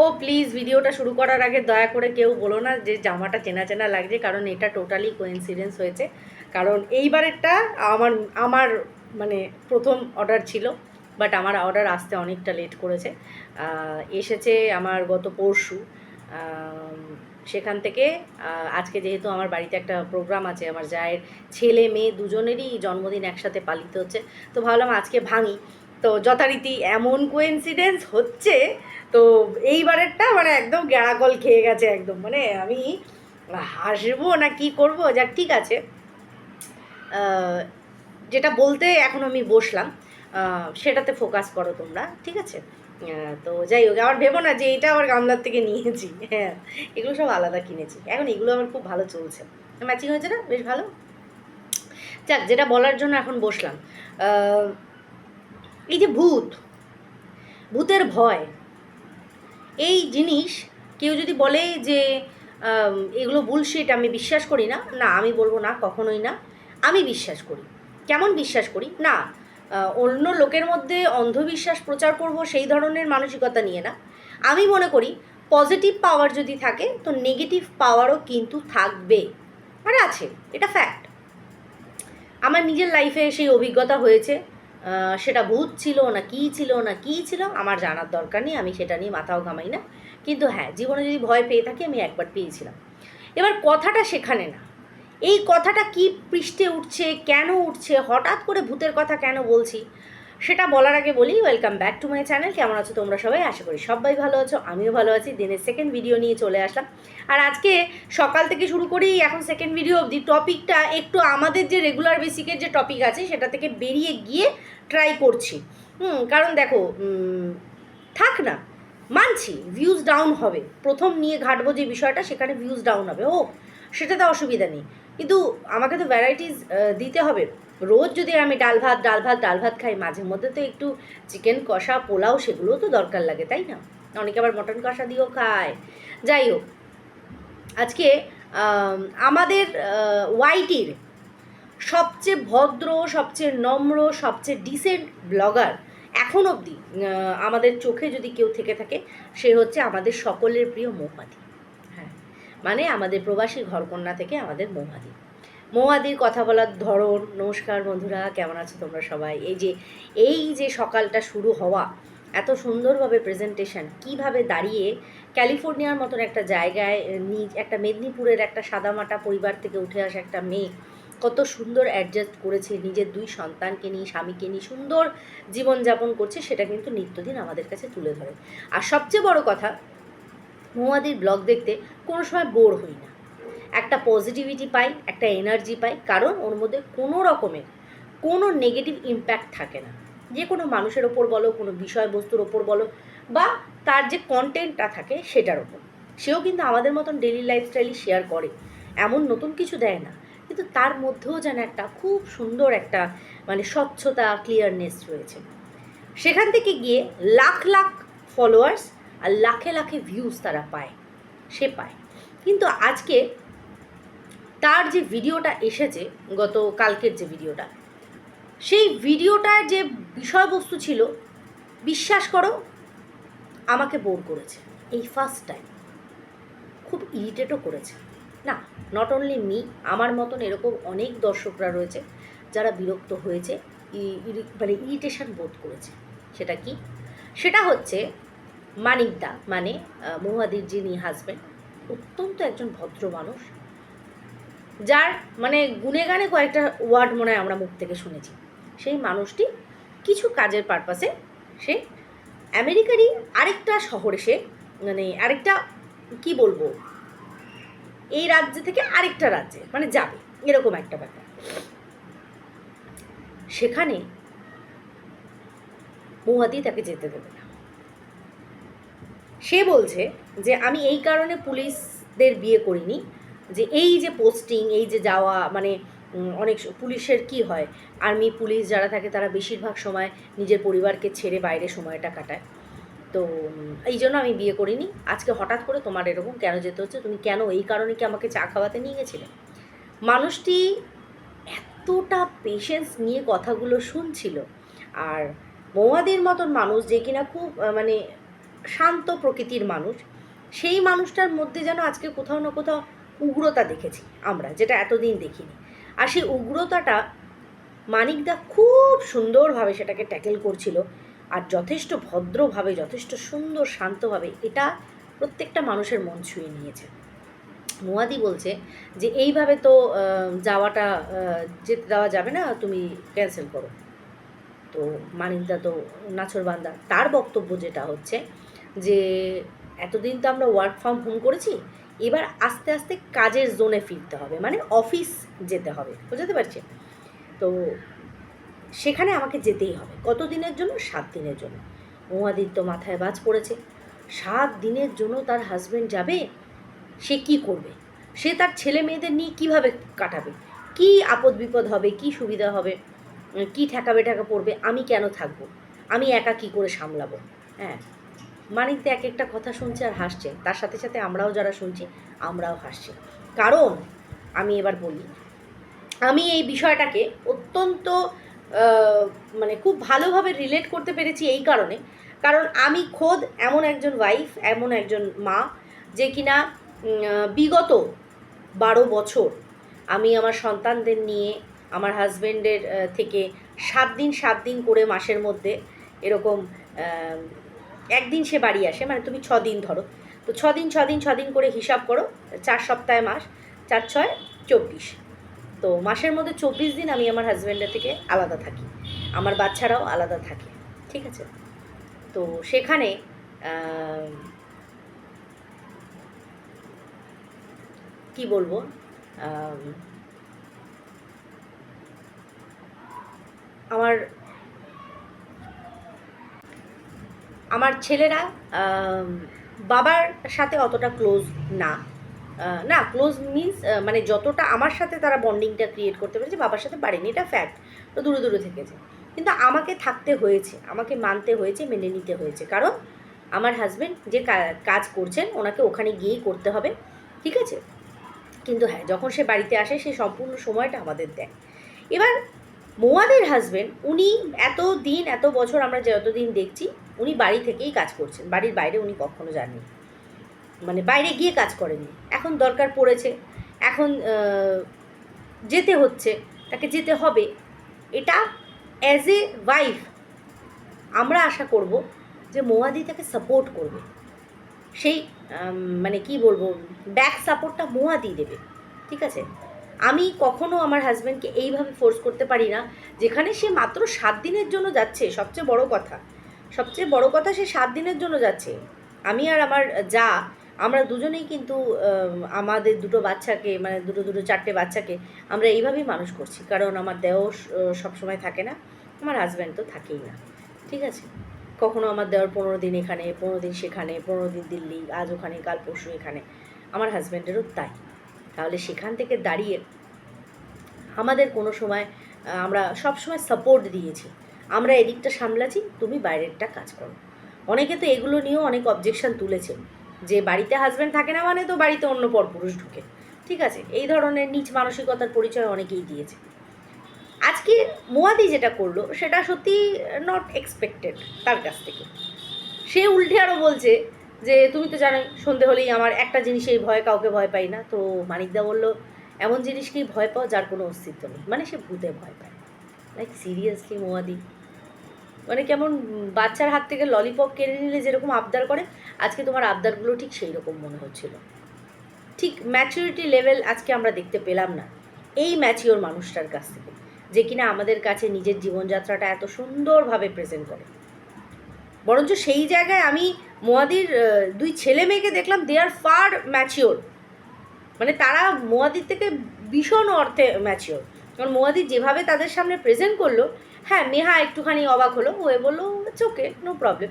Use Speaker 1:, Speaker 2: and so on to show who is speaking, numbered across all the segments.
Speaker 1: ও please ভিডিওটা শুরু করার আগে দয়া করে কেউ বলো না যে জামাটা চেনা চেনা লাগছে, কারণ এটা টোটালি কোইন্সিডেন্স হয়েছে। কারণ এইবারেরটা আমার আমার মানে প্রথম অর্ডার ছিল বাট আমার অর্ডার আসতে অনেকটা লেট করেছে। এসেছে আমার গত পরশু। সেখান থেকে আজকে যেহেতু আমার বাড়িতে একটা প্রোগ্রাম আছে, আমার জায়ের ছেলে, মেয়ে দুজনেরই জন্মদিন একসাথে পালিত হচ্ছে, তো ভাবলাম আজকে ভাঙি। তো যথারীতি এমন কোইন্সিডেন্স হচ্ছে, তো এইবারেরটা মানে একদম গ্যাড়াকল খেয়ে গেছে একদম। মানে আমি হাসবো না কি করব? যাক, ঠিক আছে। যেটা বলতে এখন আমি বসলাম সেটাতে ফোকাস করো তোমরা, ঠিক আছে? তো যাই হোক, আবার ভেবো না যে এটা আবার গামলার থেকে নিয়েছি। হ্যাঁ এগুলো সব আলাদা কিনেছি। এখন এগুলো আমার খুব ভালো চলছে। ম্যাচিং হয়েছে না? বেশ ভালো? যাক, যেটা বলার জন্য এখন বসলাম। এই যে ভূত, ভূতের ভয়, এই জিনিস কেউ যদি বলে যে এগুলো বুলশিট আমি বিশ্বাস করি না না আমি বলব না, কখনোই না, আমি বিশ্বাস করি। কেমন বিশ্বাস করি? না অন্য লোকের মধ্যে অন্ধবিশ্বাস প্রচার করব সেই ধরনের মানসিকতা নিয়ে না। আমি মনে করি পজিটিভ পাওয়ার যদি থাকে, তো নেগেটিভ পাওয়ারও কিন্তু থাকবে। আর আছে, এটা ফ্যাক্ট আমার নিজের লাইফে সেই অভিজ্ঞতা হয়েছে। সেটা ভূত ছিল না কী ছিল না কী ছিল আমার জানার দরকার নেই, আমি সেটা নিয়ে মাথাও ঘামাই না। কিন্তু হ্যাঁ জীবনে যদি ভয় পেয়ে থাকি, আমি একবার পেয়েছিলাম। এবার কথাটা সেখানে না। এই কথাটা কি পৃষ্ঠে উঠছে, কেন উঠছে, হঠাৎ করে ভূতের কথা কেন বলছি? সেটা বলার আগে বলি welcome back to my channel কেমন আছো তোমরা সবাই? আশা করি সবাই ভালো আছো, আমিও ভালো আছি। দিনের সেকেন্ড ভিডিও নিয়ে চলে আসলাম। আর আজকে সকাল থেকে শুরু করি এখন সেকেন্ড ভিডিও অবধি টপিকটা একটু আমাদের যে রেগুলার বেসিকের যে টপিক আছে, সেটা থেকে বেরিয়ে গিয়ে ট্রাই করছি। হুম, কারণ দেখো থাক না, মানছি ভিউজ ডাউন হবে। প্রথম নিয়ে ঘাটবো যে বিষয়টা, সেখানে ভিউজ ডাউন হবে। ও, সেটাতে অসুবিধা নেই। কিন্তু আমাকে তো ভ্যারাইটিস দিতে হবে। রোজ যদি আমি ডাল ভাত ডাল ভাত ডাল ভাত খাই, মাঝে মধ্যে তো একটু চিকেন কষা, পোলাও সেগুলোও তো দরকার লাগে, তাই না? অনেকে আবার মটন কষা দিয়েও খায়। যাই হোক, আজকে আমাদের ওয়াইটির সবচেয়ে ভদ্র, সবচেয়ে নম্র, সবচেয়ে ডিসেন্ট ব্লগার এখন অবধি আমাদের চোখে যদি কেউ থেকে থাকে, সে হচ্ছে আমাদের সকলের প্রিয় মৌমাদি হ্যাঁ মানে আমাদের প্রবাসী ঘরকন্যা থেকে আমাদের মৌমাদি মৌমাদির কথা বলার ধরন। নমস্কার বন্ধুরা, কেমন আছো তোমরা সবাই? এই যে এই যে সকালটা শুরু হওয়া, এত সুন্দরভাবে প্রেজেন্টেশন কীভাবে দাঁড়িয়ে ক্যালিফোর্নিয়ার মতন একটা জায়গায় নিজ, একটা মেদিনীপুরের একটা সাদামাটা পরিবার থেকে উঠে আসা একটা মেয়ে কত সুন্দর অ্যাডজাস্ট করেছে, নিজের দুই সন্তানকে নিয়ে, স্বামীকে নিয়ে সুন্দর জীবনযাপন করছে, সেটা কিন্তু নিত্যদিন আমাদের কাছে তুলে ধরে। আর সবচেয়ে বড় কথা, মৌয়াদির ব্লগ দেখতে কোনো সময় বোর হই না। একটা পজিটিভিটি পাই, একটা এনার্জি পাই, কারণ ওর মধ্যে কোনো রকমের, কোনো নেগেটিভ ইম্প্যাক্ট থাকে না। যে কোনো মানুষের ওপর বলো, কোনো বিষয়বস্তুর ওপর বলো, বা তার যে কন্টেন্টটা থাকে সেটার ওপর। সেও কিন্তু আমাদের মতন ডেলি লাইফস্টাইলই শেয়ার করে, এমন নতুন কিছু দেয় না। কিন্তু তার মধ্যেও যেন একটা খুব সুন্দর একটা মানে স্বচ্ছতা ক্লিয়ারনেস রয়েছে। সেখান থেকে গিয়ে লাখ লাখ ফলোয়ার্স আর লাখে লাখে ভিউজ তারা পায়, সে পায়। কিন্তু আজকে তার যে ভিডিওটা এসেছে, গত কালকের যে ভিডিওটা, সেই ভিডিওটার যে বিষয়বস্তু ছিল, বিশ্বাস করো, আমাকে বোর করেছে, এই ফার্স্ট টাইম খুব ইরিটেটও করেছে। না নট অনলি মি আমার মতন এরকম অনেক দর্শকরা রয়েছে, যারা বিরক্ত হয়েছে মানে ইরিটেশন বোধ করেছে। সেটা কি? সেটা হচ্ছে মানিকদা মানে মহুয়াদির যিনি হাজব্যান্ড অত্যন্ত একজন ভদ্র মানুষ যার মানে গুনে গানে কয়েকটা ওয়ার্ড মনে হয় আমরা মুখ থেকে শুনেছি। সেই মানুষটি কিছু কাজের পারপাসে সে আমেরিকারই আরেকটা শহরে সে মানে আরেকটা কি বলব, এই রাজ্য থেকে আরেকটা রাজ্যে মানে যাবে, এরকম একটা ব্যাপার। সেখানে মৌহাদি তাকে যেতে দেবে না। সে বলছে যে, আমি এই কারণে পুলিশদের বিয়ে করিনি যে এই যে পোস্টিং এই যে যাওয়া মানে অনেক পুলিশের কি হয়? আর্মি পুলিশ যারা থাকে তারা বেশিরভাগ সময় নিজের পরিবারকে ছেড়ে বাইরে সময়টা কাটায়। তো এই জন্য আমি বিয়ে করিনি। আজকে হঠাৎ করে তোমার এরকম কেন যেতে হচ্ছে? তুমি কেন এই কারণে কি আমাকে চা খাওয়াতে নিয়ে গেছিলে? মানুষটি এতটা পেশেন্স নিয়ে কথাগুলো শুনছিল। আর মৌয়াদির মতন মানুষ যে কিনা খুব মানে শান্ত প্রকৃতির মানুষ, সেই মানুষটার মধ্যে যেন আজকে কোথাও না কোথাও উগ্রতা দেখেছি আমরা, যেটা এতদিন দেখিনি। আর সেই উগ্রতাটা মানিকদা খুব সুন্দরভাবে সেটাকে ট্যাকেল করছিল আর যথেষ্ট ভদ্রভাবে, যথেষ্ট সুন্দর, শান্তভাবে এটা প্রত্যেকটা মানুষের মন ছুঁয়ে নিয়েছে। মোয়াদি বলছে যে, এইভাবে তো যাওয়াটা যেতে দেওয়া যাবে না, তুমি ক্যান্সেল করো। তো মানিকদা তো নাছরবান্দা তার বক্তব্য যেটা হচ্ছে যে, এতদিন তো আমরা ওয়ার্ক ফ্রম হোম করেছি এবার আস্তে আস্তে কাজের জোনে ফিরতে হবে মানে অফিস যেতে হবে, বুঝতে পারছি? তো সেখানে আমাকে যেতেই হবে, কত দিনের জন্য? সাত দিনের জন্য। তো মাথায় বাজ পড়েছে। সাত দিনের জন্য তার হাজব্যান্ড যাবে? সে কি করবে? সে তার ছেলে মেয়েদের নিয়ে কীভাবে কাটাবে? কি আপদ বিপদ হবে? কি সুবিধা হবে? কি ঠেকা বেঠাকা পড়বে? আমি কেন থাকব? আমি একা কি করে সামলাবো? হ্যাঁ মানিক তো এক একটা কথা শুনছে আর হাসছে। তার সাথে সাথে আমরাও যারা শুনছি, আমরাও হাসছি। কারণ, আমি এবার বলি, আমি এই বিষয়টাকে অত্যন্ত মানে খুব ভালোভাবে রিলেট করতে পেরেছি এই কারণে। কারণ আমি খোদ এমন একজন ওয়াইফ এমন একজন মা, যে কিনা বিগত বারো বছর আমি আমার সন্তানদের নিয়ে, আমার হাজব্যান্ডের থেকে সাত দিন সাত দিন করে মাসের মধ্যে এরকম একদিন সে বাড়ি আসে মানে তুমি দিন ধরো। তো ছ দিন ছ দিন ছ দিন করে হিসাব করো, চার সপ্তাহে মাস, চার, ছয়, চব্বিশ। তো মাসের মধ্যে চব্বিশ দিন আমি আমার হাজব্যান্ডের থেকে আলাদা থাকি। আমার বাচ্চারাও আলাদা থাকে, ঠিক আছে? তো সেখানে কি বলব? আমার আমার ছেলেরা বাবার সাথে অতটা ক্লোজ না। না ক্লোজ মিন্স মানে যতটা আমার সাথে তারা বন্ডিংটা ক্রিয়েট করতে পেরেছে, বাবার সাথে পারেনি। এটা ফ্যাক্ট তো দূরে দূরে থেকেছে। কিন্তু আমাকে থাকতে হয়েছে, আমাকে মানতে হয়েছে, মেনে নিতে হয়েছে। কারণ আমার হাজবেন্ড যে কাজ করছেন, ওনাকে ওখানে গিয়েই করতে হবে, ঠিক আছে? কিন্তু হ্যাঁ যখন সে বাড়িতে আসে, সে সম্পূর্ণ সময়টা আমাদের দেয়। এবার মোয়াদের হাজবেন্ড উনি এত দিন এত বছর আমরা যতদিন দেখছি উনি বাড়ি থেকেই কাজ করছেন। বাড়ির বাইরে উনি কখনো যাননি। মানে বাইরে গিয়ে কাজ করেননি। এখন দরকার পড়েছে। এখন যেতে হচ্ছে। তাকে যেতে হবে। এটা অ্যাজ এ ওয়াইফ আমরা আশা করব যে মোয়াদি তাকে সাপোর্ট করবে। সেই মানে কি বলব ব্যাক সাপোর্টটা মোয়াদি দেবে। ঠিক আছে? আমি কখনো আমার হাজব্যান্ডকে এইভাবে ফোর্স করতে পারি না। যেখানে সে মাত্র সাত দিনের জন্য যাচ্ছে, সবচেয়ে বড় কথা। সবচেয়ে বড় কথা সে সাত দিনের জন্য যাচ্ছে। আমি আর আমার যা, আমরা দুজনেই কিন্তু আমাদের দুটো বাচ্চাকে মানে দুটো দুটো, চারটে বাচ্চাকে আমরা এইভাবেই মানুষ করছি। কারণ আমার দেও সবসময় থাকে না, আমার হাজব্যান্ড তো থাকেই না। ঠিক আছে? কখনো আমার দেওয়ার পনেরো দিন এখানে, পনেরো দিন সেখানে, পনেরো দিন দিল্লি, আজ ওখানে, কাল পরশু এখানে। আমার হাজব্যান্ডেরও তাই। তাহলে সেখান থেকে দাঁড়িয়ে আমাদের কোনো সময় আমরা সব সময় সাপোর্ট দিয়েছি। আমরা এদিকটা সামলাছি তুমি বাইরেরটা কাজ করো। অনেকে তো এগুলো নিয়েও অনেক অবজেকশন তুলেছে যে বাড়িতে হাজব্যান্ড থাকে না মানে তো বাড়িতে অন্য পরপুরুষ ঢুকে। ঠিক আছে, এই ধরনের নিচ মানসিকতার পরিচয় অনেকেই দিয়েছে। আজকে মোয়াদি যেটা করল, সেটা সত্যি নট এক্সপেক্টেড তার কাছ থেকে। সে উল্টে আরও বলছে যে, তুমি তো জানোই, সন্ধে হলেই আমার একটা জিনিসেই ভয়, কাউকে ভয় পাই না। তো মানিকদা বলল, এমন জিনিসকেই ভয় পাও যার কোনো অস্তিত্ব নেই। মানে সে ভূতে ভয় পায়। লাইক সিরিয়াসলি মোয়াদি মানে কেমন বাচ্চার হাত থেকে ললিপপ কেড়ে নিলে যেরকম আবদার করে, আজকে তোমার আবদারগুলো ঠিক সেই রকম মনে হচ্ছিল। ঠিক ম্যাচিউরিটি লেভেল আজকে আমরা দেখতে পেলাম না। এই ম্যাচিওর মানুষটার কাছ থেকে, যে কিনা আমাদের কাছে নিজের জীবনযাত্রাটা এত সুন্দরভাবে প্রেজেন্ট করে। বরঞ্চ সেই জায়গায় আমি মোয়াদির দুই ছেলে মেয়েকে দেখলাম দে আর ফার ম্যাচিওর মানে তারা মোয়াদির থেকে ভীষণ অর্থে ম্যাচিওর কারণ মোয়াদি যেভাবে তাদের সামনে প্রেজেন্ট করল হ্যাঁ নেহা একটুখানি অবাক হলো। ও বলল ওকে নো প্রবলেম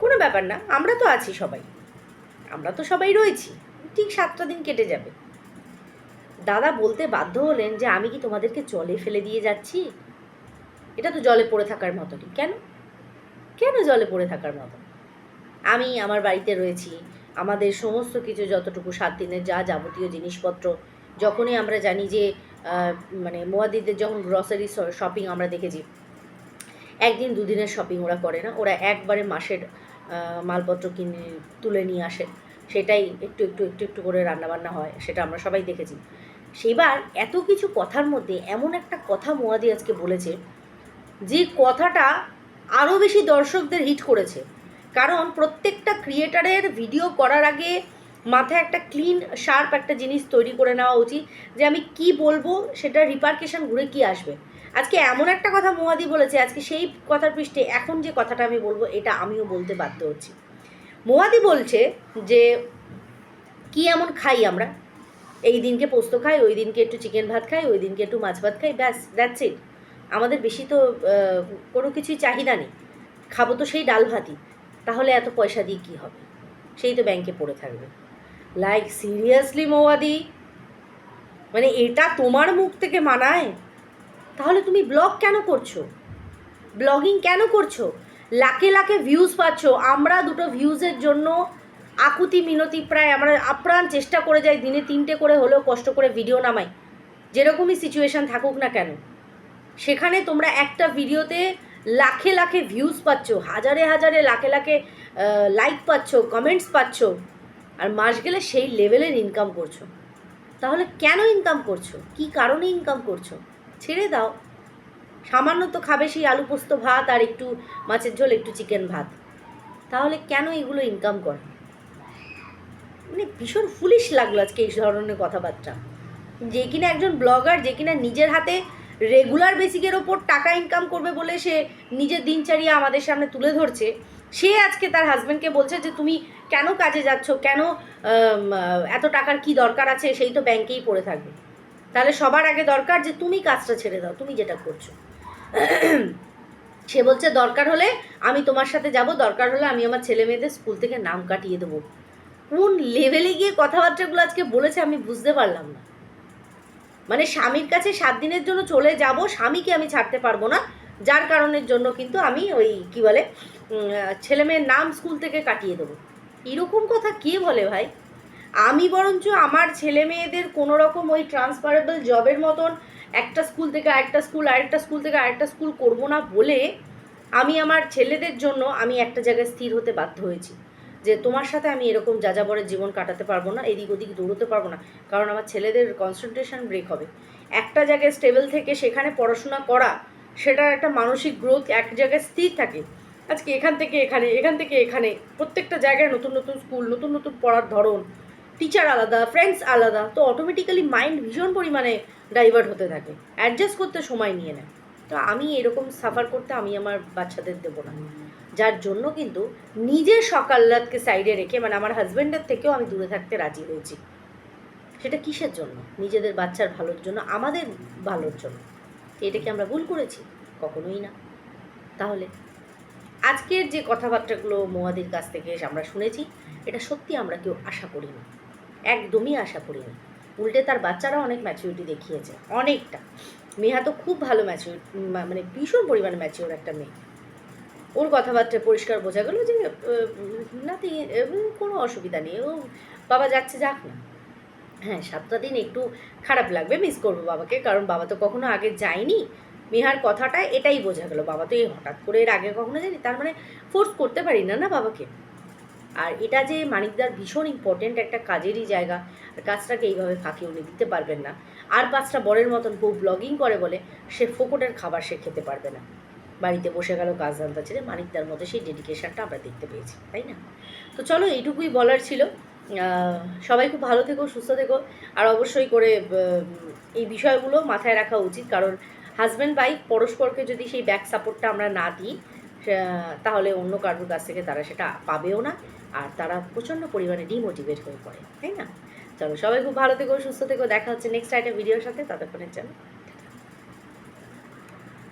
Speaker 1: কোনো ব্যাপার না, আমরা তো আছি সবাই। আমরা তো সবাই রয়েছি, ঠিক সাতটা দিন কেটে যাবে। দাদা বলতে বাধ্য হলেন যে, আমি কি তোমাদেরকে জলে ফেলে দিয়ে যাচ্ছি? এটা তো জলে পড়ে থাকার মতনই। কেন? কেন জলে পড়ে থাকার মতো আমি আমার বাড়িতে রয়েছি। আমাদের সমস্ত কিছু যতটুকু সাত দিনের যা যাবতীয় জিনিসপত্র, যখনই আমরা জানি যে মানে মোয়াদিদের যখন গ্রসারি শপিং আমরা দেখেছি, একদিন দুদিনের শপিং ওরা করে না, ওরা একবারে মাসের মালপত্র কিনে তুলে নিয়ে আসে, সেটাই একটু একটু একটু একটু করে রান্নাবান্না হয়, সেটা আমরা সবাই দেখেছি। সেবার এত কিছু কথার মধ্যে এমন একটা কথা মোয়াদি আজকে বলেছে, যে কথাটা আরও বেশি দর্শকদের হিট করেছে। কারণ প্রত্যেকটা ক্রিয়েটারের ভিডিও করার আগে মাথায় একটা ক্লিন শার্প একটা জিনিস তৈরি করে নেওয়া উচিত যে আমি কি বলব সেটা রিপার্কেশন ঘুরে কি আসবে। আজকে এমন একটা কথা মোয়াদি বলেছে, আজকে সেই কথার পৃষ্ঠে এখন যে কথাটা আমি বলব, এটা আমিও বলতে বাধ্য হচ্ছি। মোয়াদি বলছে যে, কি এমন খাই আমরা? এই দিনকে পোস্ত খাই, ওই দিনকে একটু চিকেন ভাত খাই, ওই দিনকে একটু মাছ ভাত খাই, ব্যাস দ্যাটস ইট আমাদের বেশি তো কোনো কিছুই চাহিদা নেই। খাব তো সেই ডাল ভাতই, তাহলে এত পয়সা দিয়ে কী হবে? সেই তো ব্যাংকে পড়ে থাকবে। লাইক সিরিয়াসলি মৌয়াদি মানে এটা তোমার মুখ থেকে মানায়? তাহলে তুমি ব্লগ কেন করছ? ব্লগিং কেন করছ? লাখে লাখে ভিউজ পাচ্ছ। আমরা দুটো ভিউজের জন্য আকুতি, মিনতি প্রায় আমরা আপ্রাণ চেষ্টা করে যাই, দিনে তিনটে করে হলেও কষ্ট করে ভিডিও নামাই। যেরকমই সিচুয়েশান থাকুক না কেন। সেখানে তোমরা একটা ভিডিওতে লাখে লাখে ভিউজ পাচ্ছ। হাজারে হাজারে লাখে লাখে লাইক পাচ্ছ কমেন্টস পাচ্ছ। আর মাস গেলে সেই লেভেলের ইনকাম করছ। তাহলে কেন ইনকাম করছ? কি কারণে ইনকাম করছ? ছেড়ে দাও। সামান্য তো খাবে সেই আলু পোস্ত ভাত আর একটু মাছের ঝোল, একটু চিকেন ভাত। তাহলে কেন এগুলো ইনকাম করে? মানে ভীষণ ফুলিশ লাগল আজকে এই ধরনের কথাবার্তা। যে কিনা একজন ব্লগার যে কিনা নিজের হাতে রেগুলার বেসিকের ওপর টাকা ইনকাম করবে বলে সে নিজের দিনচারিয়া আমাদের সামনে তুলে ধরছে, সে আজকে তার হাজব্যান্ডকে বলছে যে, তুমি কেন কাজে যাচ্ছ? কেন এত টাকার কি দরকার আছে? সেই তো ব্যাংকেই পড়ে থাকবে। তাহলে সবার আগে দরকার যে, তুমি কাজটা ছেড়ে দাও, তুমি যেটা করছ। সে বলছে, দরকার হলে আমি তোমার সাথে যাব, দরকার হলে আমি আমার ছেলে মেয়েদের স্কুল থেকে নাম কাটিয়ে দেবো। কোন লেভেলে গিয়ে কথাবার্তাগুলো আজকে বলেছে আমি বুঝতে পারলাম না। মানে স্বামীর কাছে সাত দিনের জন্য চলে যাব, স্বামীকে আমি ছাড়তে পারব না। যার কারণের জন্য কিন্তু আমি ওই কি বলে ছেলে মেয়ের নাম স্কুল থেকে কাটিয়ে দেবো। এরকম কথা কে বলে ভাই? আমি বরঞ্চ আমার ছেলে মেয়েদের কোনো রকম ওই ট্রান্সফারেবল জবের মতন একটা স্কুল থেকে আরেকটা স্কুল আরেকটা স্কুল থেকে আরেকটা স্কুল করব না বলে আমি আমার ছেলেদের জন্য আমি একটা জায়গায় স্থির হতে বাধ্য হয়েছি। যে তোমার সাথে আমি এরকম যাযাবরের জীবন কাটাতে পারব না, এদিক ওদিক দৌড়তে পারব না, কারণ আমার ছেলেদের কনসেন্ট্রেশন ব্রেক হবে। একটা জায়গায় স্টেবল থেকে সেখানে পড়াশোনা করা সেটার একটা মানসিক গ্রোথ এক জায়গায় স্থির থাকে। আজকে এখান থেকে এখানে, এখান থেকে এখানে, প্রত্যেকটা জায়গায় নতুন নতুন স্কুল নতুন নতুন পড়ার ধরন টিচার আলাদা ফ্রেন্ডস আলাদা, তো অটোমেটিক্যালি মাইন্ড ভীষণ পরিমাণে ডাইভার্ট হতে থাকে অ্যাডজাস্ট করতে সময় নিয়ে নেয়। তো আমি এরকম সাফার করতে আমি আমার বাচ্চাদের দেবো না। যার জন্য কিন্তু নিজের সকাল্লাদকে সাইডে রেখে মানে আমার হাজব্যান্ডের থেকেও আমি দূরে থাকতে রাজি হয়েছি। সেটা কিসের জন্য? নিজেদের বাচ্চার ভালোর জন্য, আমাদের ভালোর জন্য। এটা কি আমরা ভুল করেছি? কখনোই না। তাহলে আজকের যে কথাবার্তাগুলো মোয়াদির কাছ থেকে আমরা শুনেছি, এটা সত্যি আমরা কেউ আশা করিনি। একদমই আশা করিনি। উল্টে তার বাচ্চারা অনেক ম্যাচিউরিটি দেখিয়েছে, অনেকটা। মেহা তো খুব ভালো ম্যাচিউর মানে ভীষণ পরিমাণে ম্যাচিওর একটা মেয়ে। ওর কথাবার্তায় পরিষ্কার বোঝা গেল যে নাতি কোনো অসুবিধা নেই। ও বাবা যাচ্ছে, যাক না। হ্যাঁ সাতটা দিন একটু খারাপ লাগবে মিস করব বাবাকে, কারণ বাবা তো কখনো আগে যায়নি। মেহার কথাটা এটাই বোঝা গেল। বাবা তো এই হঠাৎ করে এর আগে কখনো যায়নি, তার মানে ফোর্স করতে পারি না না বাবাকে? আর এটা যে মানিকদার ভীষণ ইম্পর্টেন্ট একটা কাজেরই জায়গা, আর কাজটাকে এইভাবে ফাঁকি উনি দিতে পারবেন না। আর পাঁচটা বরের মতন বউ ব্লগিং করে বলে, সে ফোকটের খাবার সে খেতে পারবে না। বাড়িতে বসে গেল কাজ জানতা ছেড়ে মানিকদার মধ্যে সেই ডেডিকেশনটা আমরা দেখতে পেয়েছি, তাই না? তো চলো এইটুকুই বলার ছিল। সবাই খুব ভালো থেকো, সুস্থ থেকো। আর অবশ্যই করে এই বিষয়গুলো মাথায় রাখা উচিত। কারণ হাজব্যান্ড ওয়াইফ পরস্পরকে যদি সেই ব্যাক সাপোর্টটা আমরা না দিই তাহলে অন্য কারোর কাছ থেকে তারা সেটা পাবেও না। আর তারা প্রচণ্ড পরিমাণে ডিমোটিভেট হয়ে পড়ে, তাই না? চলো সবাই খুব ভালো থেকো, সুস্থ থেকো। দেখা হচ্ছে নেক্সট একটা ভিডিওর সাথে। ততক্ষণের জন্য।